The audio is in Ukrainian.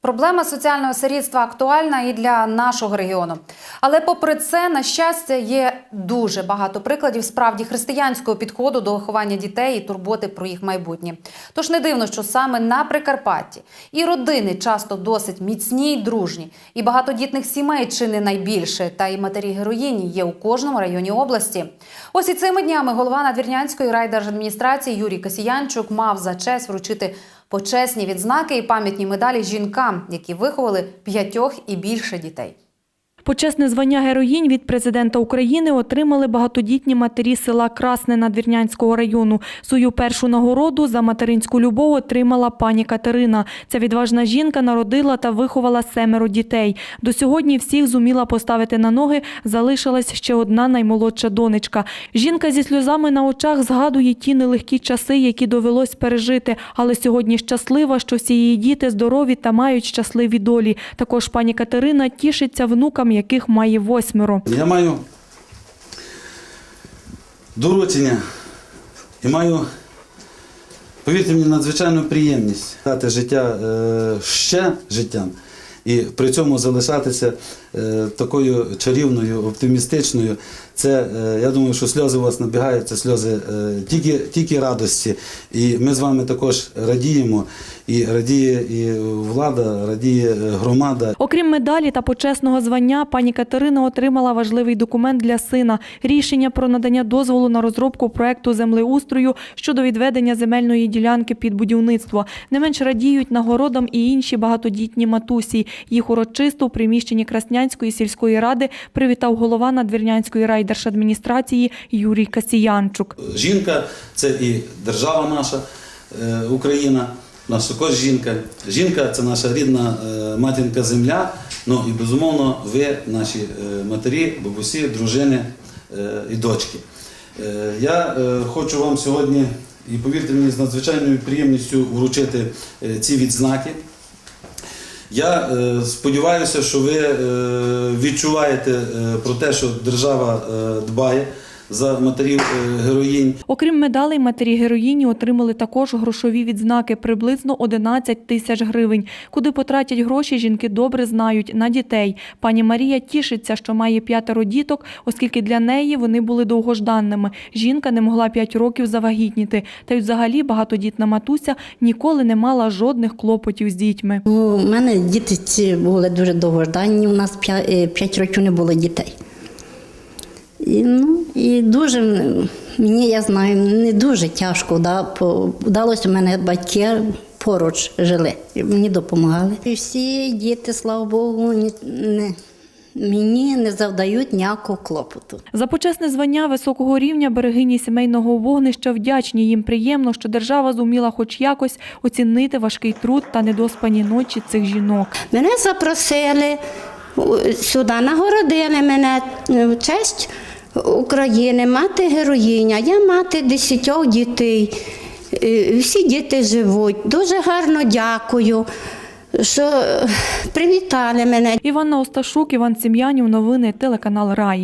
Проблема соціального сирітства актуальна і для нашого регіону. Але попри це, на щастя, є дуже багато прикладів справді християнського підходу до виховання дітей і турботи про їх майбутнє. Тож не дивно, що саме на Прикарпатті і родини часто досить міцні й дружні, і багатодітних сімей чи не найбільше, та й матері героїні є у кожному районі області. Ось і цими днями голова Надвірнянської райдержадміністрації Юрій Касіянчук мав за честь вручити почесні відзнаки і пам'ятні медалі жінкам, які виховали п'ятьох і більше дітей. Почесне звання героїнь від президента України отримали багатодітні матері села Красне Надвірнянського району. Свою першу нагороду за материнську любов отримала пані Катерина. Ця відважна жінка народила та виховала семеро дітей. До сьогодні всіх зуміла поставити на ноги. Залишилась ще одна наймолодша донечка. Жінка зі сльозами на очах згадує ті нелегкі часи, які довелось пережити. Але сьогодні щаслива, що всі її діти здорові та мають щасливі долі. Також пані Катерина тішиться внукам, яких має восьмеро. Я маю доручення і маю, повірте мені, надзвичайну приємність дати життя е, ще життям і при цьому залишатися е, такою чарівною, оптимістичною. Це, е, я думаю, що сльози у вас набігають, це сльози е, тільки, тільки радості. І ми з вами також радіємо. І радіє і влада, радіє громада. Окрім медалі та почесного звання, пані Катерина отримала важливий документ для сина – рішення про надання дозволу на розробку проекту землеустрою щодо відведення земельної ділянки під будівництво. Не менш радіють нагородам і інші багатодітні матусі. Їх урочисто у приміщенні Краснянської сільської ради привітав голова Надвірнянської райдержадміністрації Юрій Касіянчук. Жінка це і держава наша, е, Україна, наша також жінка. Жінка це наша рідна е, матінка земля. Ну і безумовно, ви, наші е, матері, бабусі, дружини і дочки. Я хочу вам сьогодні, і повірте мені, з надзвичайною приємністю вручити ці відзнаки. Я е, сподіваюся, що ви е, відчуваєте е, про те, що держава дбає за матерів е, героїнь. Окрім медалей, матері героїні отримали також грошові відзнаки приблизно 11 тисяч гривень. Куди потратять гроші, жінки добре знають на дітей. Пані Марія тішиться, що має п'ятеро діток, оскільки для неї вони були довгожданними. Жінка не могла п'ять років завагітніти. Та й взагалі багатодітна матуся ніколи не мала жодних клопотів з дітьми. Ну, У мене діти ці були дуже довгожданні, у нас 5 років не було дітей. І, ну, і дуже мені, я знаю, не дуже тяжко. Да, по- вдалося, у мене батьки поруч жили, мені допомагали. І всі діти, слава Богу, не, мені не завдають ніякого клопоту. За почесне звання високого рівня берегині сімейного вогнища вдячні їм приємно, що держава зуміла хоч якось оцінити важкий труд та недоспані ночі цих жінок. Мене запросили сюди, нагородили мене в честь України, мати героїня. Я мати десятьох дітей. Е, Всі діти живуть. Дуже гарно дякую, що привітали мене. Іванна Осташук, Іван Сім'янів, новини, телеканал Раї.